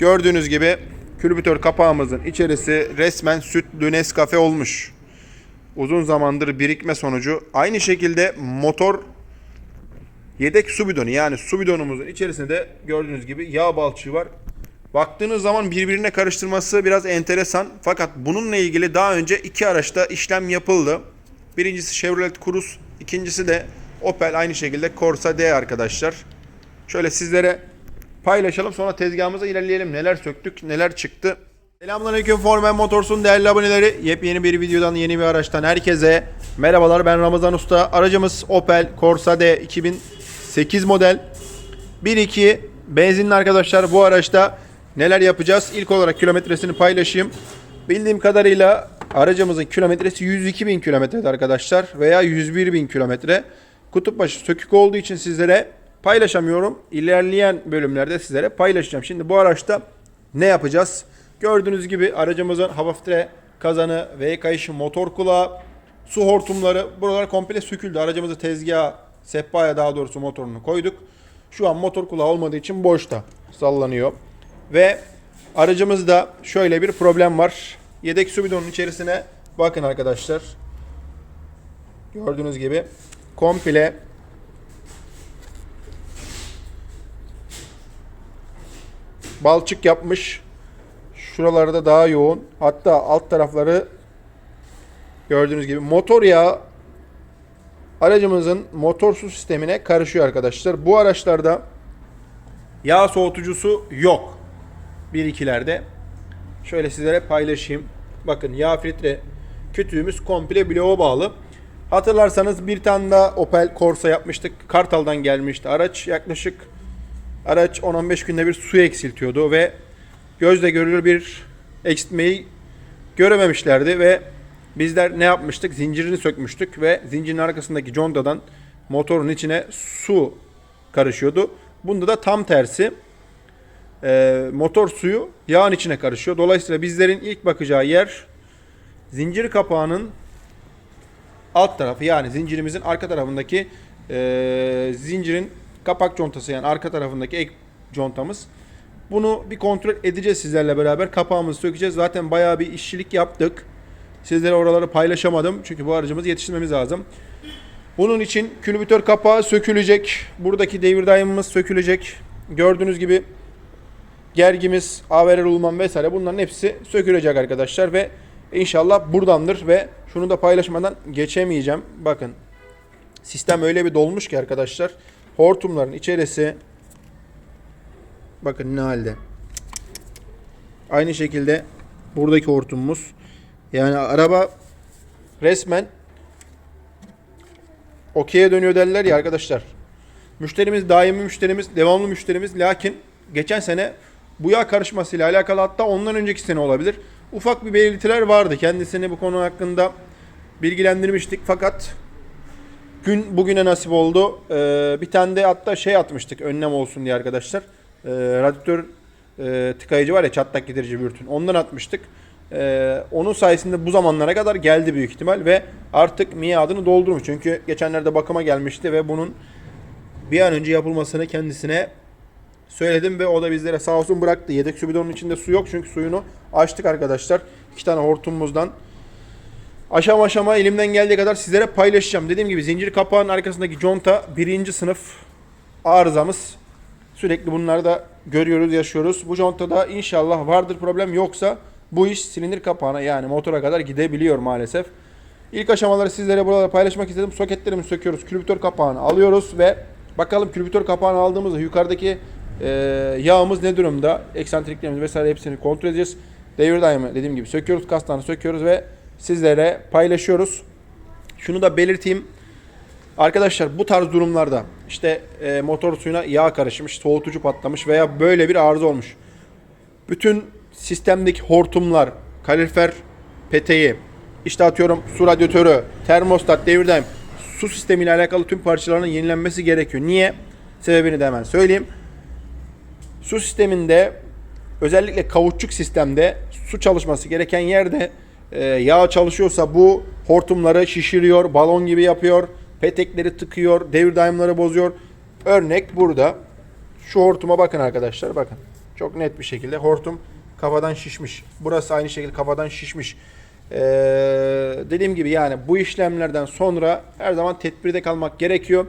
Gördüğünüz gibi külbütör kapağımızın içerisi resmen sütlü Nescafe olmuş. Uzun zamandır birikme sonucu aynı şekilde motor yedek su bidonu yani su bidonumuzun içerisinde de gördüğünüz gibi yağ balçığı var. Baktığınız zaman birbirine karıştırması biraz enteresan. Fakat bununla ilgili daha önce iki araçta işlem yapıldı. Birincisi Chevrolet Cruze, ikincisi de Opel aynı şekilde Corsa D arkadaşlar. Şöyle sizlere paylaşalım sonra tezgahımıza ilerleyelim. Neler söktük, neler çıktı. Selamünaleyküm Formen Motors'un değerli aboneleri. Yepyeni bir videodan, yeni bir araçtan herkese merhabalar. Ben Ramazan Usta. Aracımız Opel Corsa D 2008 model. 1.2 benzinli arkadaşlar. Bu araçta neler yapacağız? İlk olarak kilometresini paylaşayım. Bildiğim kadarıyla aracımızın kilometresi 102 bin kilometrede arkadaşlar veya 101 bin kilometre. Kutup başı sökük olduğu için sizlere paylaşamıyorum. İlerleyen bölümlerde sizlere paylaşacağım. Şimdi bu araçta ne yapacağız? Gördüğünüz gibi aracımızın hava filtre kazanı, V kayışı, motor kulağı, su hortumları buralar komple söküldü. Aracımızı tezgaha, sehpaya daha doğrusu motorunu koyduk. Şu an motor kulağı olmadığı için boşta sallanıyor. Ve aracımızda şöyle bir problem var. Yedek su bidonunun içerisine bakın arkadaşlar. Gördüğünüz gibi komple balçık yapmış. Şuraları da daha yoğun. Hatta alt tarafları gördüğünüz gibi motor yağı aracımızın motor su sistemine karışıyor arkadaşlar. Bu araçlarda yağ soğutucusu yok. 1-2'lerde. Şöyle sizlere paylaşayım. Bakın yağ filtre kütüğümüz komple bloğa bağlı. Hatırlarsanız bir tane daha Opel Corsa yapmıştık. Kartal'dan gelmişti. Araç yaklaşık araç 10-15 günde bir su eksiltiyordu ve gözle görülür bir eksiltmeyi görememişlerdi ve bizler ne yapmıştık? Zincirini sökmüştük ve zincirin arkasındaki contadan motorun içine su karışıyordu. Bunda da tam tersi. Ee, motor suyu yağın içine karışıyor. Dolayısıyla bizlerin ilk bakacağı yer zincir kapağının alt tarafı yani zincirimizin arka tarafındaki e, zincirin kapak contası yani arka tarafındaki ek contamız. Bunu bir kontrol edeceğiz sizlerle beraber. Kapağımızı sökeceğiz. Zaten bayağı bir işçilik yaptık. Sizlere oraları paylaşamadım. Çünkü bu aracımızı yetiştirmemiz lazım. Bunun için külbütör kapağı sökülecek. Buradaki devir daimimiz sökülecek. Gördüğünüz gibi gergimiz, AVR rulman vesaire bunların hepsi sökülecek arkadaşlar ve inşallah buradandır ve şunu da paylaşmadan geçemeyeceğim. Bakın sistem öyle bir dolmuş ki arkadaşlar hortumların içerisi bakın ne halde. Aynı şekilde buradaki hortumumuz yani araba resmen okey'e dönüyor derler ya arkadaşlar. Müşterimiz daimi müşterimiz, devamlı müşterimiz lakin geçen sene bu yağ karışmasıyla alakalı hatta ondan önceki sene olabilir. Ufak bir belirtiler vardı. Kendisini bu konu hakkında bilgilendirmiştik fakat gün bugüne nasip oldu. Ee, bir tane de hatta şey atmıştık önlem olsun diye arkadaşlar. Ee, radyatör e, tıkayıcı var ya çatlak giderici bürtün. Ondan atmıştık. Ee, onun sayesinde bu zamanlara kadar geldi büyük ihtimal ve artık miadını doldurmuş. Çünkü geçenlerde bakıma gelmişti ve bunun bir an önce yapılmasını kendisine söyledim ve o da bizlere sağ olsun bıraktı. Yedek su içinde su yok çünkü suyunu açtık arkadaşlar. İki tane hortumumuzdan. Aşama aşama elimden geldiği kadar sizlere paylaşacağım. Dediğim gibi zincir kapağının arkasındaki conta birinci sınıf arızamız. Sürekli bunları da görüyoruz, yaşıyoruz. Bu contada inşallah vardır problem yoksa bu iş silindir kapağına yani motora kadar gidebiliyor maalesef. İlk aşamaları sizlere burada paylaşmak istedim. Soketlerimizi söküyoruz. Külbütör kapağını alıyoruz ve bakalım külbütör kapağını aldığımızda yukarıdaki e, yağımız ne durumda? Eksantriklerimiz vesaire hepsini kontrol edeceğiz. Devir daimi dediğim gibi söküyoruz. Kastanı söküyoruz ve sizlere paylaşıyoruz. Şunu da belirteyim. Arkadaşlar bu tarz durumlarda işte e, motor suyuna yağ karışmış, soğutucu patlamış veya böyle bir arıza olmuş. Bütün sistemdeki hortumlar, kalorifer peteği, işte atıyorum su radyatörü, termostat, devir daim, su sistemiyle alakalı tüm parçaların yenilenmesi gerekiyor. Niye? Sebebini de hemen söyleyeyim. Su sisteminde özellikle kauçuk sistemde su çalışması gereken yerde e, yağ çalışıyorsa bu hortumları şişiriyor, balon gibi yapıyor, petekleri tıkıyor, devir daimleri bozuyor. Örnek burada. Şu hortuma bakın arkadaşlar bakın. Çok net bir şekilde hortum kafadan şişmiş. Burası aynı şekilde kafadan şişmiş. Ee, dediğim gibi yani bu işlemlerden sonra her zaman tedbirde kalmak gerekiyor.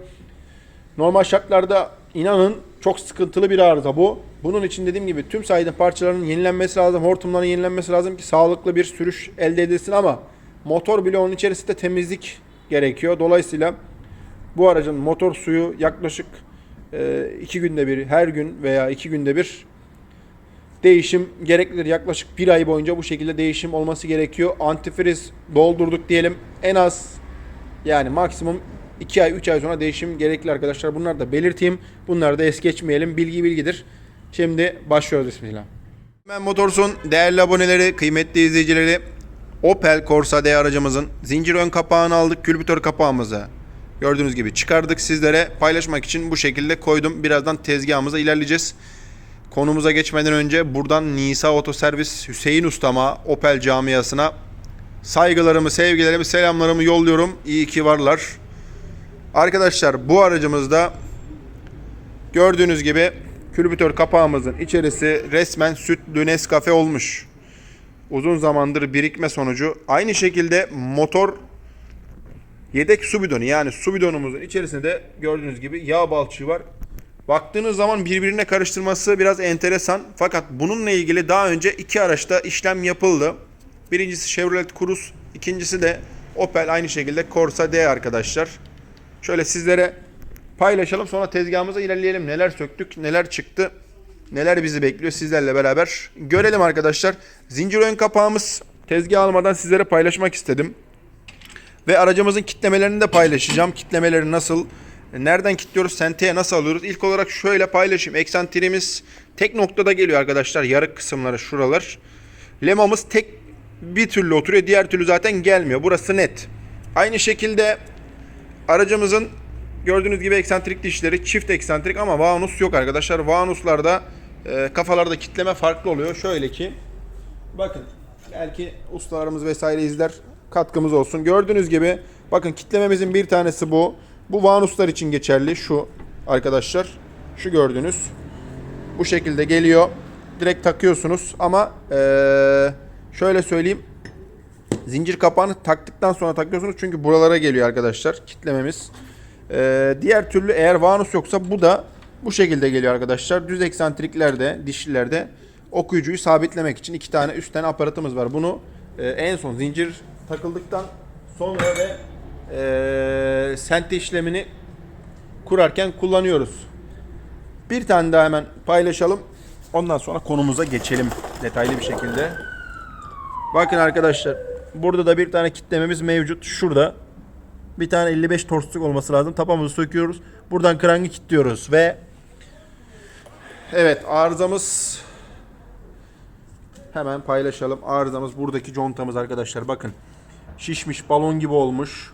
Normal şartlarda inanın çok sıkıntılı bir arıza bu. Bunun için dediğim gibi tüm saydığım parçaların yenilenmesi lazım. Hortumların yenilenmesi lazım ki sağlıklı bir sürüş elde edilsin ama motor bloğunun içerisinde temizlik gerekiyor. Dolayısıyla bu aracın motor suyu yaklaşık e, iki günde bir, her gün veya iki günde bir değişim gereklidir. Yaklaşık bir ay boyunca bu şekilde değişim olması gerekiyor. Antifriz doldurduk diyelim. En az yani maksimum 2 ay 3 ay sonra değişim gerekli arkadaşlar. Bunları da belirteyim. Bunları da es geçmeyelim. Bilgi bilgidir. Şimdi başlıyoruz bismillah. Ben Motors'un değerli aboneleri, kıymetli izleyicileri Opel Corsa D aracımızın zincir ön kapağını aldık, külbütör kapağımızı. Gördüğünüz gibi çıkardık sizlere paylaşmak için bu şekilde koydum. Birazdan tezgahımıza ilerleyeceğiz. Konumuza geçmeden önce buradan Nisa Otoservis Hüseyin Ustama, Opel camiasına saygılarımı, sevgilerimi, selamlarımı yolluyorum. İyi ki varlar. Arkadaşlar bu aracımızda gördüğünüz gibi külbütör kapağımızın içerisi resmen sütlü Nescafe olmuş. Uzun zamandır birikme sonucu. Aynı şekilde motor yedek su bidonu yani su bidonumuzun içerisinde de gördüğünüz gibi yağ balçığı var. Baktığınız zaman birbirine karıştırması biraz enteresan. Fakat bununla ilgili daha önce iki araçta işlem yapıldı. Birincisi Chevrolet Cruze, ikincisi de Opel aynı şekilde Corsa D arkadaşlar. Şöyle sizlere paylaşalım sonra tezgahımıza ilerleyelim. Neler söktük, neler çıktı, neler bizi bekliyor sizlerle beraber. Görelim arkadaşlar. Zincir ön kapağımız tezgah almadan sizlere paylaşmak istedim. Ve aracımızın kitlemelerini de paylaşacağım. Kitlemeleri nasıl, nereden kilitliyoruz, senteye nasıl alıyoruz? İlk olarak şöyle paylaşayım. Eksantrimiz tek noktada geliyor arkadaşlar. Yarık kısımları şuralar. Lemamız tek bir türlü oturuyor. Diğer türlü zaten gelmiyor. Burası net. Aynı şekilde aracımızın gördüğünüz gibi eksantrik dişleri çift eksantrik ama vanus yok arkadaşlar. Vanuslarda e, kafalarda kitleme farklı oluyor. Şöyle ki bakın belki ustalarımız vesaire izler katkımız olsun. Gördüğünüz gibi bakın kitlememizin bir tanesi bu. Bu vanuslar için geçerli şu arkadaşlar. Şu gördüğünüz bu şekilde geliyor. Direkt takıyorsunuz ama eee, şöyle söyleyeyim. Zincir kapağını taktıktan sonra takıyorsunuz çünkü buralara geliyor arkadaşlar kitlememiz. Eee, diğer türlü eğer vanus yoksa bu da bu şekilde geliyor arkadaşlar. Düz eksantriklerde, dişlilerde okuyucuyu sabitlemek için iki tane üstten aparatımız var. Bunu eee, en son zincir takıldıktan sonra ve eee sente işlemini kurarken kullanıyoruz. Bir tane daha hemen paylaşalım. Ondan sonra konumuza geçelim detaylı bir şekilde. Bakın arkadaşlar. Burada da bir tane kitlememiz mevcut. Şurada. Bir tane 55 torsluk olması lazım. Tapamızı söküyoruz. Buradan krangı kilitliyoruz ve Evet arızamız hemen paylaşalım. Arızamız buradaki contamız arkadaşlar. Bakın. Şişmiş balon gibi olmuş.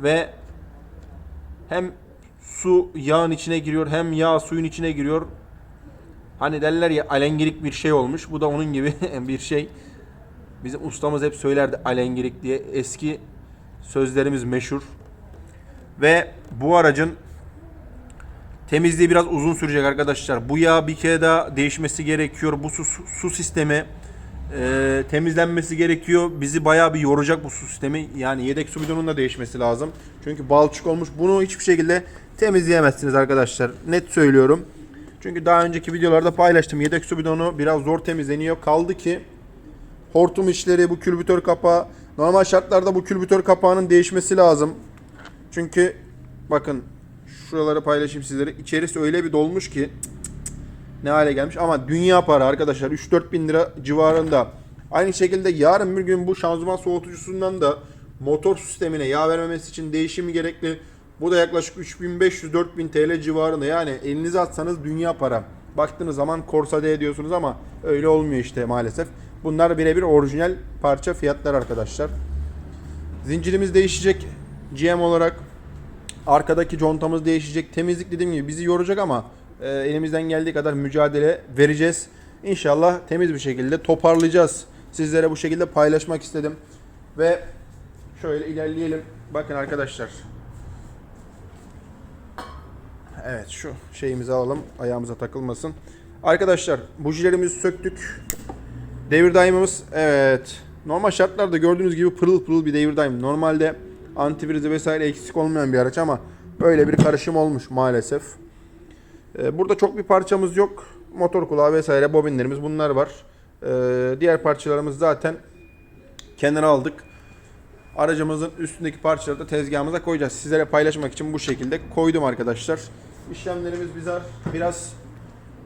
Ve hem su yağın içine giriyor hem yağ suyun içine giriyor. Hani derler ya alengirik bir şey olmuş. Bu da onun gibi bir şey. Bizim ustamız hep söylerdi alengirik diye. Eski sözlerimiz meşhur. Ve bu aracın temizliği biraz uzun sürecek arkadaşlar. Bu yağ bir kere daha değişmesi gerekiyor. Bu su, su sistemi e, temizlenmesi gerekiyor. Bizi bayağı bir yoracak bu su sistemi. Yani yedek su bidonunun da değişmesi lazım. Çünkü balçık olmuş. Bunu hiçbir şekilde temizleyemezsiniz arkadaşlar. Net söylüyorum. Çünkü daha önceki videolarda paylaştım. Yedek su bidonu biraz zor temizleniyor. Kaldı ki hortum içleri, bu külbütör kapağı. Normal şartlarda bu külbütör kapağının değişmesi lazım. Çünkü bakın şuraları paylaşayım sizlere. İçerisi öyle bir dolmuş ki ne hale gelmiş ama dünya para arkadaşlar 3-4 bin lira civarında. Aynı şekilde yarın bir gün bu şanzıman soğutucusundan da motor sistemine yağ vermemesi için değişimi gerekli. Bu da yaklaşık 3500-4000 TL civarında yani elinize atsanız dünya para. Baktığınız zaman Corsa D diyorsunuz ama öyle olmuyor işte maalesef. Bunlar birebir orijinal parça fiyatlar arkadaşlar. Zincirimiz değişecek GM olarak. Arkadaki contamız değişecek. Temizlik dediğim gibi bizi yoracak ama e, elimizden geldiği kadar mücadele vereceğiz. İnşallah temiz bir şekilde toparlayacağız. Sizlere bu şekilde paylaşmak istedim. Ve şöyle ilerleyelim. Bakın arkadaşlar. Evet şu şeyimizi alalım. Ayağımıza takılmasın. Arkadaşlar bujilerimizi söktük. Devir daimimiz evet. Normal şartlarda gördüğünüz gibi pırıl pırıl bir devir daim. Normalde antivirizi vesaire eksik olmayan bir araç ama böyle bir karışım olmuş maalesef. Ee, Burada çok bir parçamız yok. Motor kulağı vesaire bobinlerimiz bunlar var. Ee, Diğer parçalarımız zaten kenara aldık. Aracımızın üstündeki parçaları da tezgahımıza koyacağız. Sizlere paylaşmak için bu şekilde koydum arkadaşlar. İşlemlerimiz bize biraz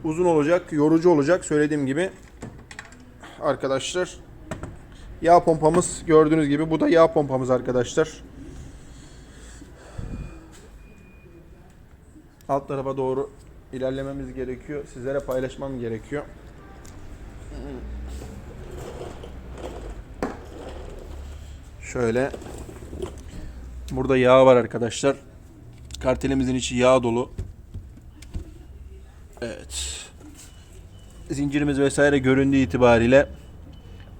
uzun olacak, yorucu olacak söylediğim gibi. Arkadaşlar yağ pompamız gördüğünüz gibi bu da yağ pompamız arkadaşlar. Alt tarafa doğru ilerlememiz gerekiyor. Sizlere paylaşmam gerekiyor. Şöyle burada yağ var arkadaşlar. Kartelimizin içi yağ dolu. Evet. Zincirimiz vesaire göründüğü itibariyle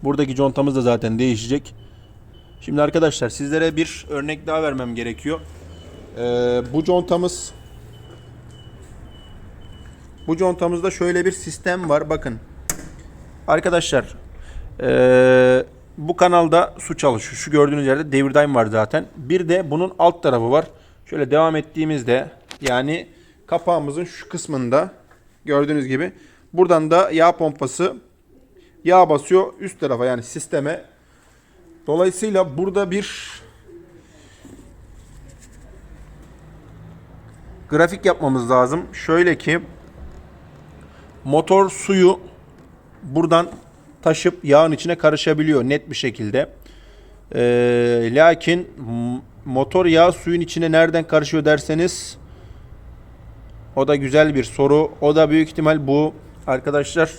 buradaki contamız da zaten değişecek. Şimdi arkadaşlar sizlere bir örnek daha vermem gerekiyor. Ee, bu contamız bu contamızda şöyle bir sistem var. Bakın. Arkadaşlar ee, bu kanalda su çalışıyor. Şu gördüğünüz yerde devir daim var zaten. Bir de bunun alt tarafı var. Şöyle devam ettiğimizde yani kapağımızın şu kısmında gördüğünüz gibi buradan da yağ pompası yağ basıyor üst tarafa yani sisteme. Dolayısıyla burada bir grafik yapmamız lazım. Şöyle ki motor suyu buradan taşıp yağın içine karışabiliyor net bir şekilde. Ee, lakin motor yağ suyun içine nereden karışıyor derseniz o da güzel bir soru. O da büyük ihtimal bu arkadaşlar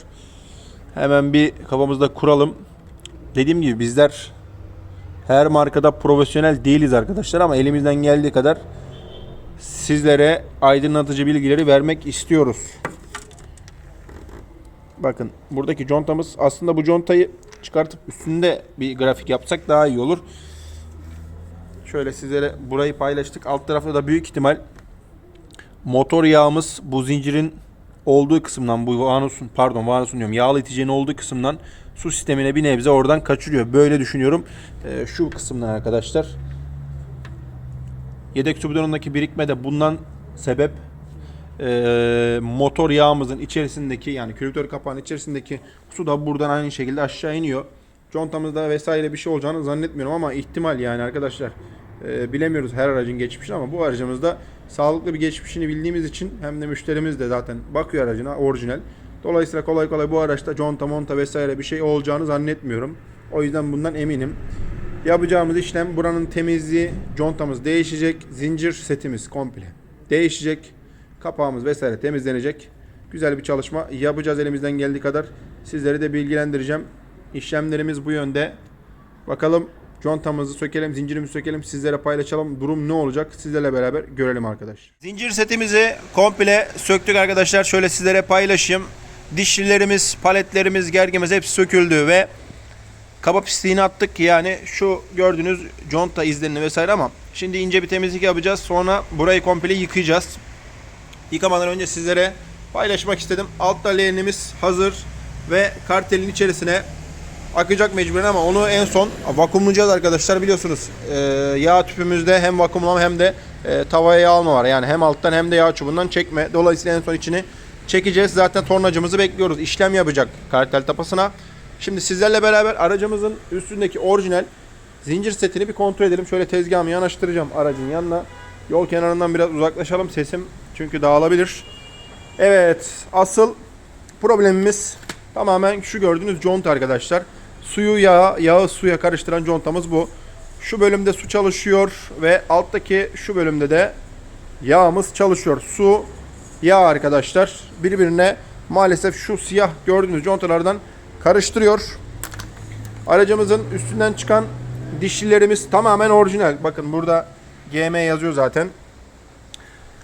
hemen bir kafamızda kuralım. Dediğim gibi bizler her markada profesyonel değiliz arkadaşlar ama elimizden geldiği kadar sizlere aydınlatıcı bilgileri vermek istiyoruz. Bakın buradaki contamız aslında bu contayı çıkartıp üstünde bir grafik yapsak daha iyi olur. Şöyle sizlere burayı paylaştık. Alt tarafta da büyük ihtimal motor yağımız bu zincirin olduğu kısımdan bu vanusun pardon vanusun diyorum yağlı iticinin olduğu kısımdan su sistemine bir nebze oradan kaçırıyor. Böyle düşünüyorum. Ee, şu kısımdan arkadaşlar. Yedek su bidonundaki birikme de bundan sebep Ee, motor yağımızın içerisindeki yani kültür kapağının içerisindeki su da buradan aynı şekilde aşağı iniyor. Contamızda vesaire bir şey olacağını zannetmiyorum ama ihtimal yani arkadaşlar. Ee, bilemiyoruz her aracın geçmişini ama bu aracımızda sağlıklı bir geçmişini bildiğimiz için hem de müşterimiz de zaten bakıyor aracına orijinal. Dolayısıyla kolay kolay bu araçta conta monta vesaire bir şey olacağını zannetmiyorum. O yüzden bundan eminim. Yapacağımız işlem buranın temizliği, contamız değişecek, zincir setimiz komple değişecek. Kapağımız vesaire temizlenecek. Güzel bir çalışma yapacağız elimizden geldiği kadar. Sizleri de bilgilendireceğim. İşlemlerimiz bu yönde. Bakalım contamızı sökelim, zincirimizi sökelim, sizlere paylaşalım. Durum ne olacak? Sizlerle beraber görelim arkadaşlar. Zincir setimizi komple söktük arkadaşlar. Şöyle sizlere paylaşayım. Dişlilerimiz, paletlerimiz, gergimiz hepsi söküldü ve kaba pisliğini attık. Yani şu gördüğünüz conta izlerini vesaire ama şimdi ince bir temizlik yapacağız. Sonra burayı komple yıkayacağız. Yıkamadan önce sizlere paylaşmak istedim. Altta leğenimiz hazır ve kartelin içerisine akacak mecburen ama onu en son vakumlayacağız arkadaşlar biliyorsunuz. Ee, yağ tüpümüzde hem vakumlama hem de e, tavaya yağ alma var. Yani hem alttan hem de yağ çubuğundan çekme. Dolayısıyla en son içini çekeceğiz. Zaten tornacımızı bekliyoruz. İşlem yapacak kartel tapasına. Şimdi sizlerle beraber aracımızın üstündeki orijinal zincir setini bir kontrol edelim. Şöyle tezgahımı yanaştıracağım aracın yanına. Yol kenarından biraz uzaklaşalım sesim çünkü dağılabilir. Evet asıl problemimiz tamamen şu gördüğünüz conta arkadaşlar. Suyu yağı, yağı suya karıştıran contamız bu. Şu bölümde su çalışıyor ve alttaki şu bölümde de yağımız çalışıyor. Su, yağ arkadaşlar birbirine maalesef şu siyah gördüğünüz contalardan karıştırıyor. Aracımızın üstünden çıkan dişlilerimiz tamamen orijinal. Bakın burada GM yazıyor zaten.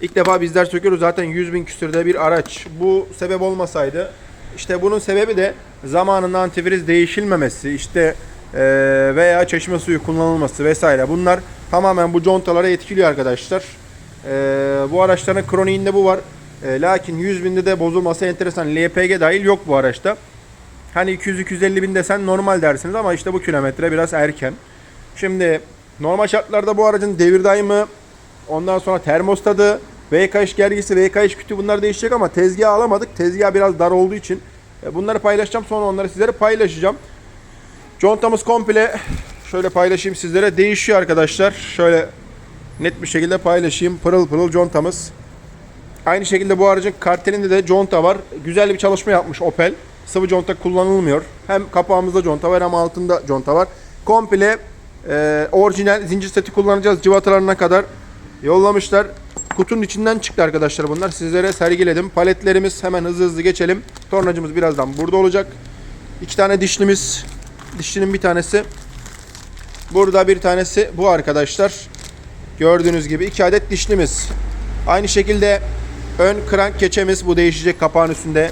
İlk defa bizler söküyoruz zaten 100 bin küsürde bir araç. Bu sebep olmasaydı işte bunun sebebi de zamanında antifriz değişilmemesi işte eee, veya çeşme suyu kullanılması vesaire. Bunlar tamamen bu contalara etkiliyor arkadaşlar. Eee, bu araçların kroniğinde bu var. E, lakin 100 binde de bozulması enteresan. LPG dahil yok bu araçta. Hani 200-250 bin desen normal dersiniz ama işte bu kilometre biraz erken. Şimdi normal şartlarda bu aracın devir daimı, ondan sonra termostatı, VKH gergisi, VKH kütüğü bunlar değişecek ama tezgah alamadık. Tezgah biraz dar olduğu için e, bunları paylaşacağım. Sonra onları sizlere paylaşacağım. Contamız komple şöyle paylaşayım sizlere. Değişiyor arkadaşlar. Şöyle net bir şekilde paylaşayım. Pırıl pırıl contamız. Aynı şekilde bu aracın kartelinde de conta var. Güzel bir çalışma yapmış Opel. Sıvı conta kullanılmıyor. Hem kapağımızda conta var hem altında conta var. Komple e, orijinal zincir seti kullanacağız. Civatalarına kadar yollamışlar. Kutunun içinden çıktı arkadaşlar bunlar. Sizlere sergiledim. Paletlerimiz hemen hızlı hızlı geçelim. Tornacımız birazdan burada olacak. İki tane dişlimiz. Dişlinin bir tanesi. Burada bir tanesi bu arkadaşlar. Gördüğünüz gibi iki adet dişlimiz. Aynı şekilde ön krank keçemiz bu değişecek kapağın üstünde.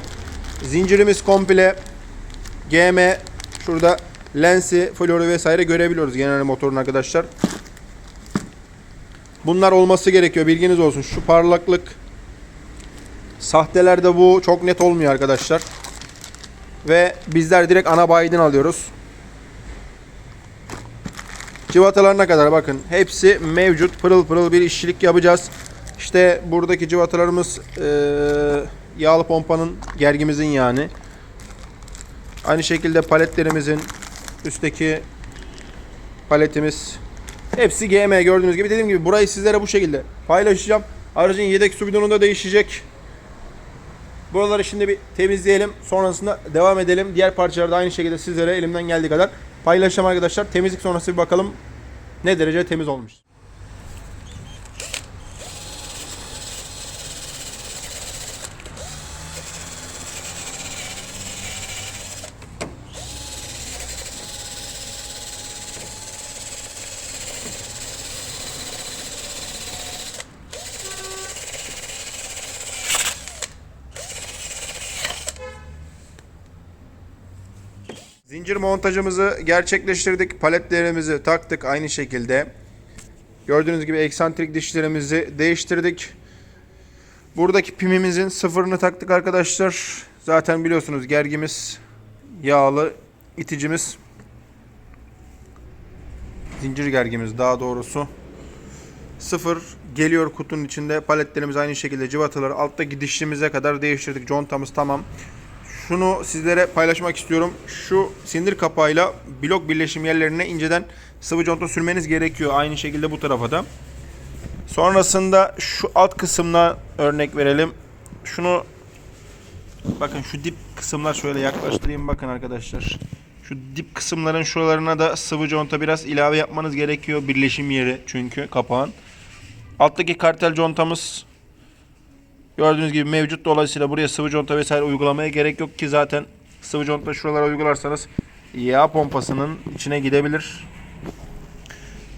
Zincirimiz komple GM şurada lensi, florü vesaire görebiliyoruz genel motorun arkadaşlar. Bunlar olması gerekiyor bilginiz olsun. Şu parlaklık sahtelerde bu çok net olmuyor arkadaşlar. Ve bizler direkt ana bayiden alıyoruz. Civatalarına kadar bakın hepsi mevcut pırıl pırıl bir işçilik yapacağız. İşte buradaki civatalarımız eee, yağlı pompanın gergimizin yani. Aynı şekilde paletlerimizin üstteki paletimiz hepsi GM gördüğünüz gibi dediğim gibi burayı sizlere bu şekilde paylaşacağım. Aracın yedek su bidonu da değişecek. Buraları şimdi bir temizleyelim. Sonrasında devam edelim. Diğer parçaları da aynı şekilde sizlere elimden geldiği kadar paylaşacağım arkadaşlar. Temizlik sonrası bir bakalım ne derece temiz olmuş. Zincir montajımızı gerçekleştirdik. Paletlerimizi taktık aynı şekilde. Gördüğünüz gibi eksantrik dişlerimizi değiştirdik. Buradaki pimimizin sıfırını taktık arkadaşlar. Zaten biliyorsunuz gergimiz yağlı, iticimiz zincir gergimiz daha doğrusu sıfır geliyor kutunun içinde. Paletlerimiz aynı şekilde cıvataları alttaki dişlimize kadar değiştirdik. Contamız tamam şunu sizlere paylaşmak istiyorum. Şu sindir kapağıyla blok birleşim yerlerine inceden sıvı conta sürmeniz gerekiyor. Aynı şekilde bu tarafa da. Sonrasında şu alt kısımla örnek verelim. Şunu bakın şu dip kısımlar şöyle yaklaştırayım bakın arkadaşlar. Şu dip kısımların şuralarına da sıvı conta biraz ilave yapmanız gerekiyor. Birleşim yeri çünkü kapağın. Alttaki kartel contamız Gördüğünüz gibi mevcut dolayısıyla buraya sıvı conta vesaire uygulamaya gerek yok ki zaten sıvı conta şuralara uygularsanız yağ pompasının içine gidebilir.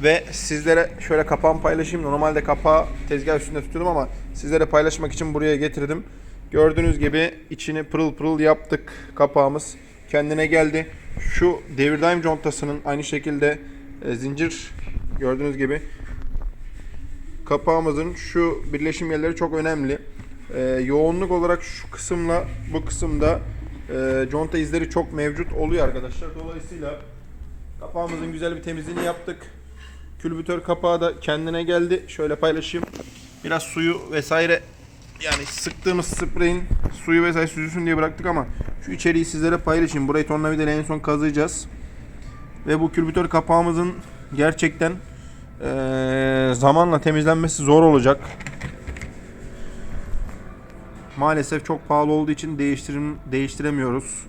Ve sizlere şöyle kapağımı paylaşayım. Normalde kapağı tezgah üstünde tutuyordum ama sizlere paylaşmak için buraya getirdim. Gördüğünüz gibi içini pırıl pırıl yaptık. Kapağımız kendine geldi. Şu devir daim contasının aynı şekilde e, zincir gördüğünüz gibi kapağımızın şu birleşim yerleri çok önemli. Ee, yoğunluk olarak şu kısımla bu kısımda e, conta izleri çok mevcut oluyor arkadaşlar. Dolayısıyla kapağımızın güzel bir temizliğini yaptık. Külbütör kapağı da kendine geldi. Şöyle paylaşayım. Biraz suyu vesaire yani sıktığımız spreyin suyu vesaire süzülsün diye bıraktık ama şu içeriği sizlere paylaşayım. Burayı tornavidayla en son kazıyacağız. Ve bu külbütör kapağımızın gerçekten eee, zamanla temizlenmesi zor olacak. Maalesef çok pahalı olduğu için değiştirim değiştiremiyoruz.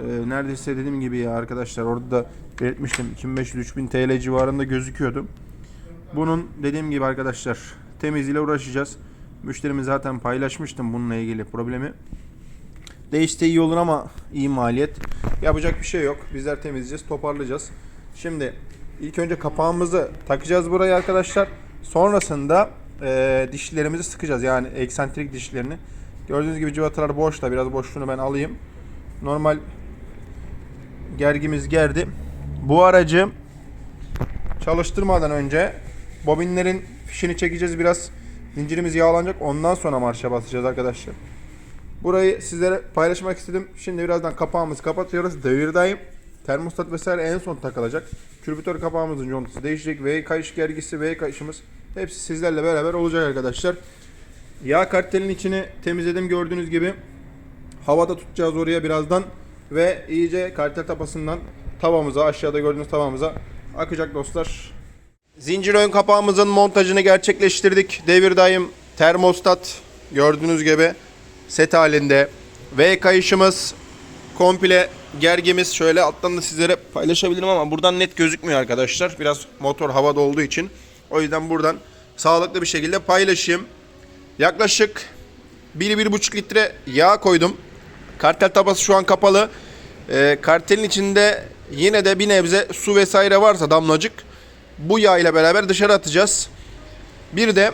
Ee, neredeyse dediğim gibi ya arkadaşlar orada da belirtmiştim 2500-3000 TL civarında gözüküyordu. Bunun dediğim gibi arkadaşlar temizliğiyle uğraşacağız. Müşterimiz zaten paylaşmıştım bununla ilgili problemi. Değişse iyi olur ama iyi maliyet. Yapacak bir şey yok. Bizler temizleyeceğiz, toparlayacağız. Şimdi ilk önce kapağımızı takacağız buraya arkadaşlar. Sonrasında e, dişlerimizi sıkacağız. Yani eksantrik dişlerini. Gördüğünüz gibi civatalar boşta. Biraz boşluğunu ben alayım. Normal gergimiz gerdi. Bu aracı çalıştırmadan önce bobinlerin fişini çekeceğiz biraz. Zincirimiz yağlanacak. Ondan sonra marşa basacağız arkadaşlar. Burayı sizlere paylaşmak istedim. Şimdi birazdan kapağımızı kapatıyoruz. Devirdayım. Termostat vesaire en son takılacak. Kürbütör kapağımızın contası değişecek. V kayış gergisi, V kayışımız hepsi sizlerle beraber olacak arkadaşlar. Yağ kartelin içini temizledim gördüğünüz gibi. Havada tutacağız oraya birazdan. Ve iyice kartel tapasından tavamıza, aşağıda gördüğünüz tavamıza akacak dostlar. Zincir ön kapağımızın montajını gerçekleştirdik. Devir daim termostat gördüğünüz gibi set halinde. V kayışımız komple gergimiz şöyle alttan da sizlere paylaşabilirim ama buradan net gözükmüyor arkadaşlar. Biraz motor havada olduğu için. O yüzden buradan sağlıklı bir şekilde paylaşayım. Yaklaşık 1-1,5 litre yağ koydum. Kartel tabası şu an kapalı. Ee, kartelin içinde yine de bir nebze su vesaire varsa damlacık bu yağ ile beraber dışarı atacağız. Bir de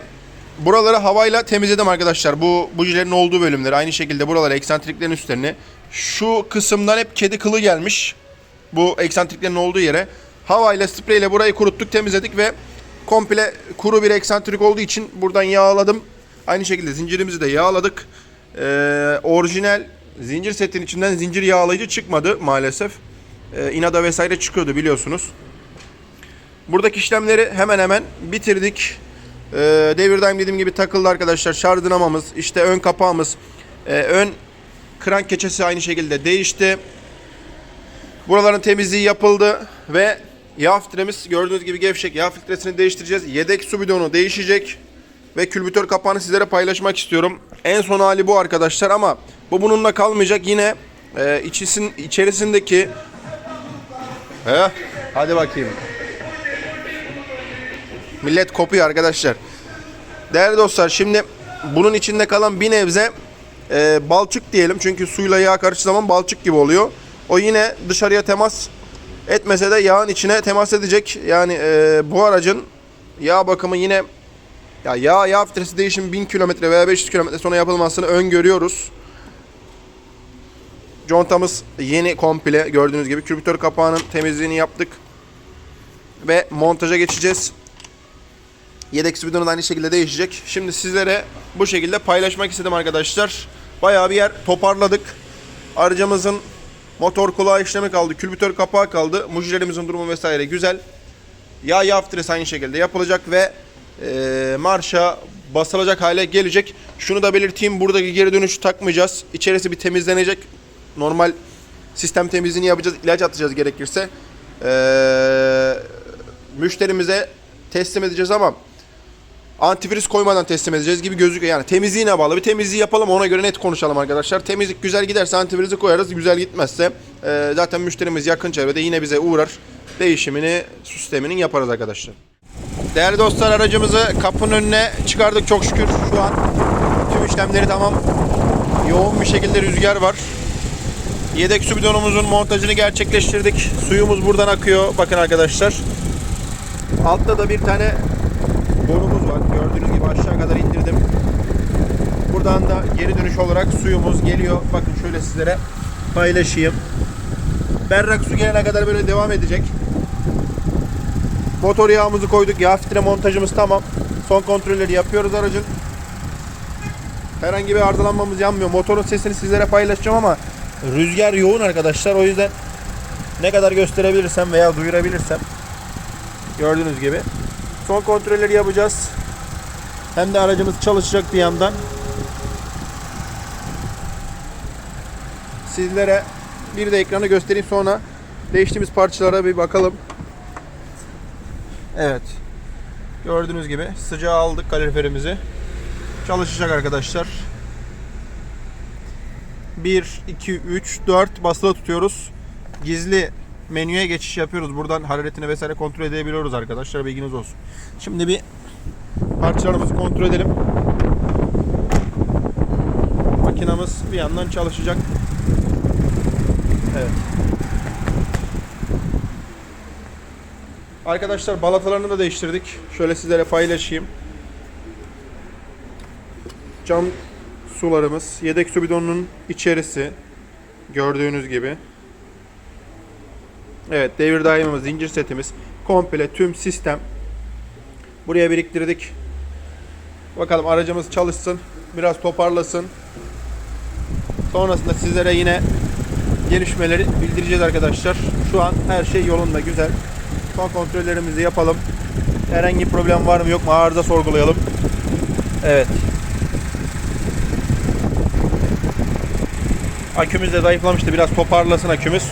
buraları havayla temizledim arkadaşlar. Bu bujilerin olduğu bölümleri aynı şekilde buraları eksantriklerin üstlerini. Şu kısımdan hep kedi kılı gelmiş. Bu eksantriklerin olduğu yere. Havayla spreyle burayı kuruttuk temizledik ve komple kuru bir eksantrik olduğu için buradan yağladım. Aynı şekilde zincirimizi de yağladık. Ee, orijinal zincir setin içinden zincir yağlayıcı çıkmadı maalesef. Ee, inada vesaire çıkıyordu biliyorsunuz. Buradaki işlemleri hemen hemen bitirdik. Ee, devirdaim dediğim gibi takıldı arkadaşlar. Şarj dinamamız, işte ön kapağımız, e, ön krank keçesi aynı şekilde değişti. Buraların temizliği yapıldı ve yağ filtremiz gördüğünüz gibi gevşek. Yağ filtresini değiştireceğiz. Yedek su bidonu değişecek. Ve külbütör kapağını sizlere paylaşmak istiyorum. En son hali bu arkadaşlar ama bu bununla kalmayacak. Yine e, içisin, içerisindeki He, hadi bakayım. Millet kopuyor arkadaşlar. Değerli dostlar şimdi bunun içinde kalan bir nebze e, balçık diyelim. Çünkü suyla yağ karıştığı zaman balçık gibi oluyor. O yine dışarıya temas etmese de yağın içine temas edecek. Yani e, bu aracın yağ bakımı yine ya yağ yağ filtresi değişimi 1000 kilometre veya 500 kilometre sonra yapılmasını öngörüyoruz. Contamız yeni komple gördüğünüz gibi. Kürbütör kapağının temizliğini yaptık. Ve montaja geçeceğiz. Yedek su bidonu da aynı şekilde değişecek. Şimdi sizlere bu şekilde paylaşmak istedim arkadaşlar. Bayağı bir yer toparladık. Aracımızın motor kulağı işlemi kaldı. Külbütör kapağı kaldı. Mujilerimizin durumu vesaire güzel. Yağ filtresi aynı şekilde yapılacak ve e, marşa basılacak hale gelecek. Şunu da belirteyim. Buradaki geri dönüşü takmayacağız. İçerisi bir temizlenecek. Normal sistem temizliğini yapacağız. ilaç atacağız gerekirse. Ee, müşterimize teslim edeceğiz ama antifriz koymadan teslim edeceğiz gibi gözüküyor. Yani temizliğine bağlı. Bir temizliği yapalım ona göre net konuşalım arkadaşlar. Temizlik güzel giderse antifrizi koyarız. Güzel gitmezse e, zaten müşterimiz yakın çevrede yine bize uğrar. Değişimini, sisteminin yaparız arkadaşlar. Değerli dostlar aracımızı kapının önüne çıkardık çok şükür şu an. Tüm işlemleri tamam. Yoğun bir şekilde rüzgar var. Yedek su bidonumuzun montajını gerçekleştirdik. Suyumuz buradan akıyor. Bakın arkadaşlar. Altta da bir tane borumuz var. Gördüğünüz gibi aşağı kadar indirdim. Buradan da geri dönüş olarak suyumuz geliyor. Bakın şöyle sizlere paylaşayım. Berrak su gelene kadar böyle devam edecek. Motor yağımızı koyduk. Yağ filtre montajımız tamam. Son kontrolleri yapıyoruz aracın. Herhangi bir arızalanmamız yanmıyor. Motorun sesini sizlere paylaşacağım ama rüzgar yoğun arkadaşlar. O yüzden ne kadar gösterebilirsem veya duyurabilirsem gördüğünüz gibi son kontrolleri yapacağız. Hem de aracımız çalışacak bir yandan. Sizlere bir de ekranı göstereyim sonra değiştiğimiz parçalara bir bakalım. Evet. Gördüğünüz gibi sıcağı aldık kaloriferimizi. Çalışacak arkadaşlar. 1, 2, 3, 4 basılı tutuyoruz. Gizli menüye geçiş yapıyoruz. Buradan hararetini vesaire kontrol edebiliyoruz arkadaşlar. Bilginiz olsun. Şimdi bir parçalarımızı kontrol edelim. Makinamız bir yandan çalışacak. Evet. Arkadaşlar balatalarını da değiştirdik. Şöyle sizlere paylaşayım. Cam sularımız, yedek su bidonunun içerisi gördüğünüz gibi. Evet, devir daimimiz, zincir setimiz, komple tüm sistem buraya biriktirdik. Bakalım aracımız çalışsın. Biraz toparlasın. Sonrasında sizlere yine gelişmeleri bildireceğiz arkadaşlar. Şu an her şey yolunda güzel. Son kontrollerimizi yapalım. Herhangi bir problem var mı yok mu arıza sorgulayalım. Evet. Akümüz de zayıflamıştı. Biraz toparlasın akümüz.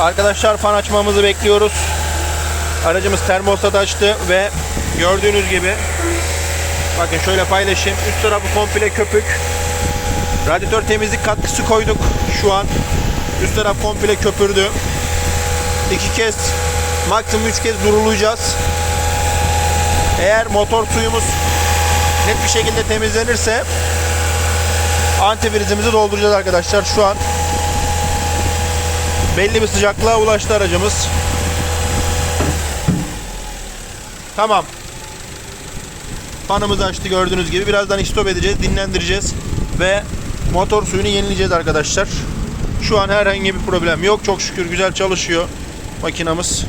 Arkadaşlar fan açmamızı bekliyoruz. Aracımız termostat açtı ve gördüğünüz gibi bakın şöyle paylaşayım. Üst tarafı komple köpük. Radyatör temizlik katkısı koyduk şu an. Üst taraf komple köpürdü. İki kez maksimum üç kez durulayacağız. Eğer motor suyumuz net bir şekilde temizlenirse antifrizimizi dolduracağız arkadaşlar. Şu an belli bir sıcaklığa ulaştı aracımız. Tamam. Fanımızı açtı gördüğünüz gibi. Birazdan istop edeceğiz, dinlendireceğiz ve motor suyunu yenileyeceğiz arkadaşlar. Şu an herhangi bir problem yok. Çok şükür güzel çalışıyor makinamız.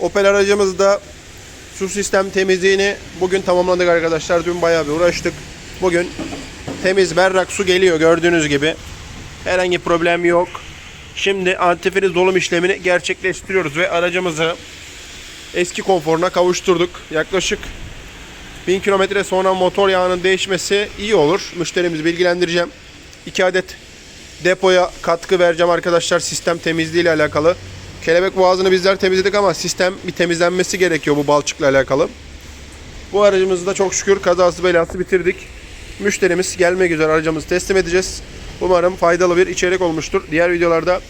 Opel aracımızda su sistem temizliğini bugün tamamladık arkadaşlar. Dün bayağı bir uğraştık. Bugün temiz berrak su geliyor gördüğünüz gibi. Herhangi problem yok. Şimdi antifriz dolum işlemini gerçekleştiriyoruz ve aracımızı eski konforuna kavuşturduk. Yaklaşık 1000 kilometre sonra motor yağının değişmesi iyi olur. Müşterimizi bilgilendireceğim. 2 adet depoya katkı vereceğim arkadaşlar sistem temizliği ile alakalı. Kelebek boğazını bizler temizledik ama sistem bir temizlenmesi gerekiyor bu balçıkla alakalı. Bu aracımızı da çok şükür kazası belası bitirdik. Müşterimiz gelmek üzere aracımızı teslim edeceğiz. Umarım faydalı bir içerik olmuştur. Diğer videolarda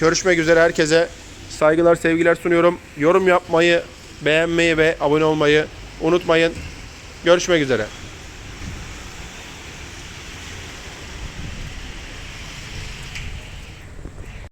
görüşmek üzere herkese saygılar sevgiler sunuyorum. Yorum yapmayı, beğenmeyi ve abone olmayı unutmayın. Görüşmek üzere.